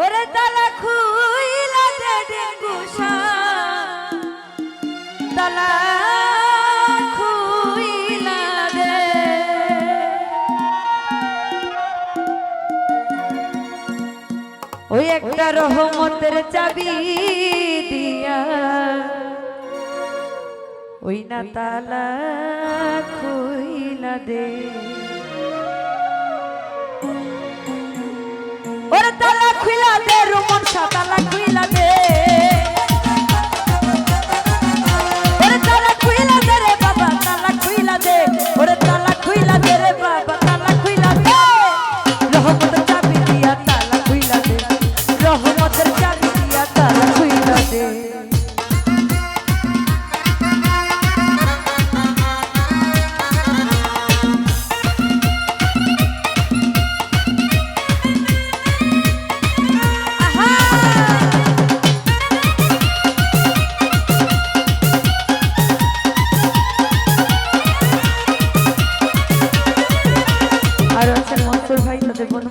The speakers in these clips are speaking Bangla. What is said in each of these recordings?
ওরে তালা খুইলা দে ডেঙ্গুসা তালা খুইলা দে ওই একটা রহমতের চাবি দিয়া ওই না তালা খুইলা দে। তালা খুলা দে রুমন সাতালা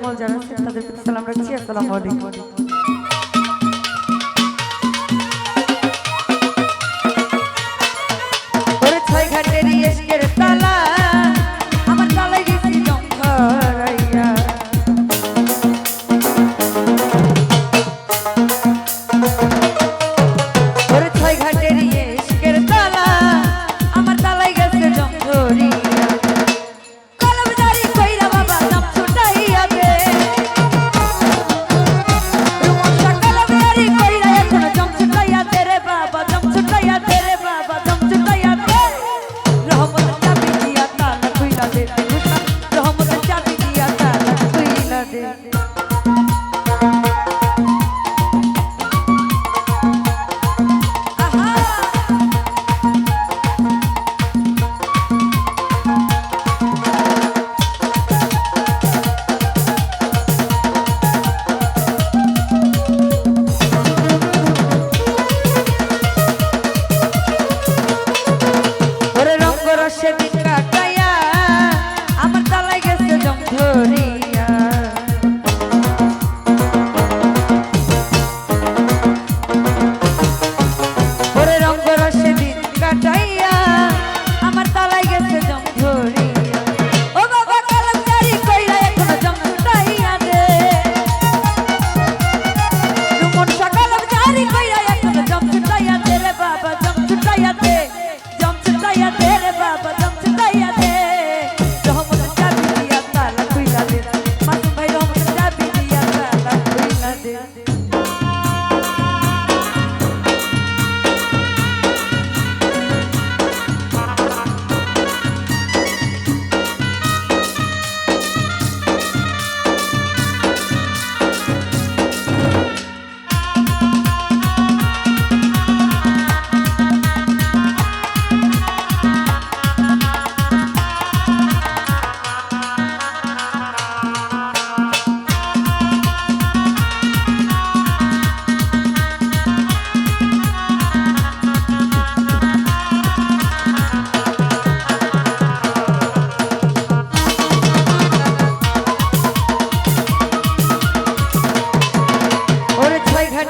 সকল যারা তাদেরকে সালাম রাখছি আসসালামু আলাইকুম।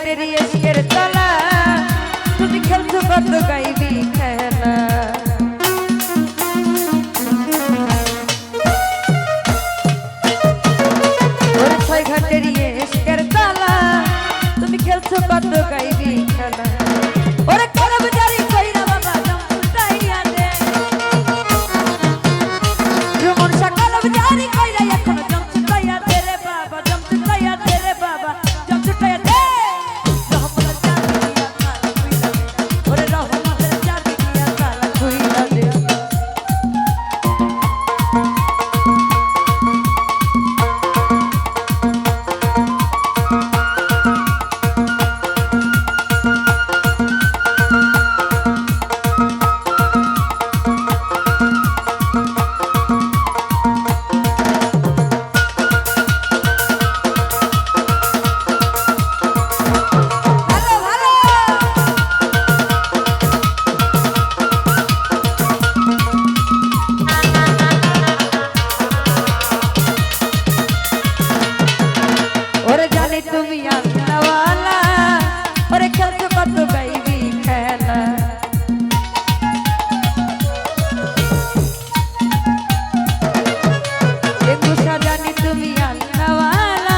তেরি এর তলা। তুমি খেলছো কত গাইবি খেলা। ছয় ঘাটের এর তলা। তুমি খেলছো কত গাইবি খেলা। জানি তুমি আল্লাহওয়ালা। ওরে খেলছো কত গাইবি খেলা। জানি তুমি আল্লাহওয়ালা।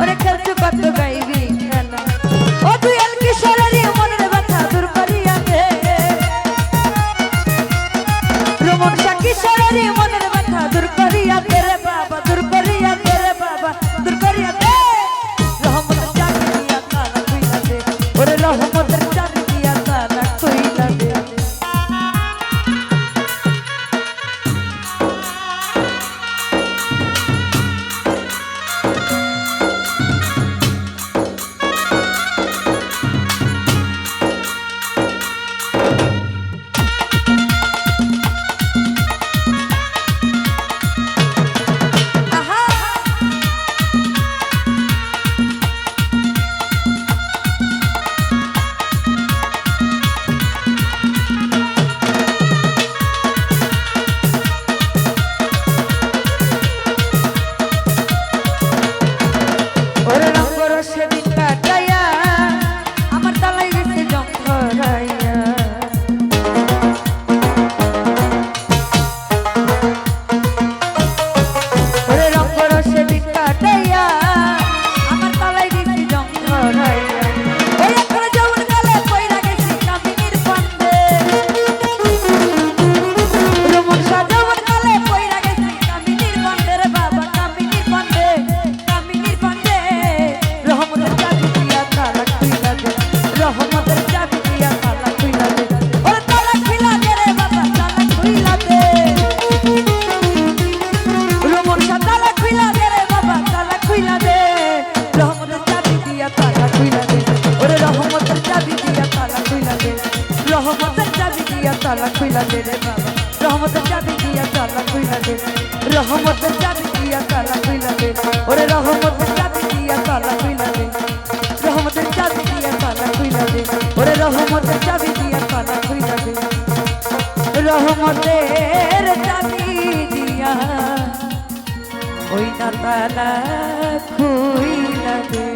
ওরে খেলছো কত গাইবি মনের ব্যথা দূর করিয়া রহমতের চাবি দিয়া তালা খুইলা দে রে বাবা। রহমতের চাবি দিয়া তালা খুইলা দে রহমতের চাবি দিয়া তালা খুইলা দে ওরে রহমতের চাবি দিয়া তালা খুইলা দে। রহমতের চাবি দিয়া তালা খুইলা দে। ওরে রহমতের চাবি দিয়া তালা খুইলা দে। রহমতের চাবি দিয়া ওই না তালা খুইলা দে।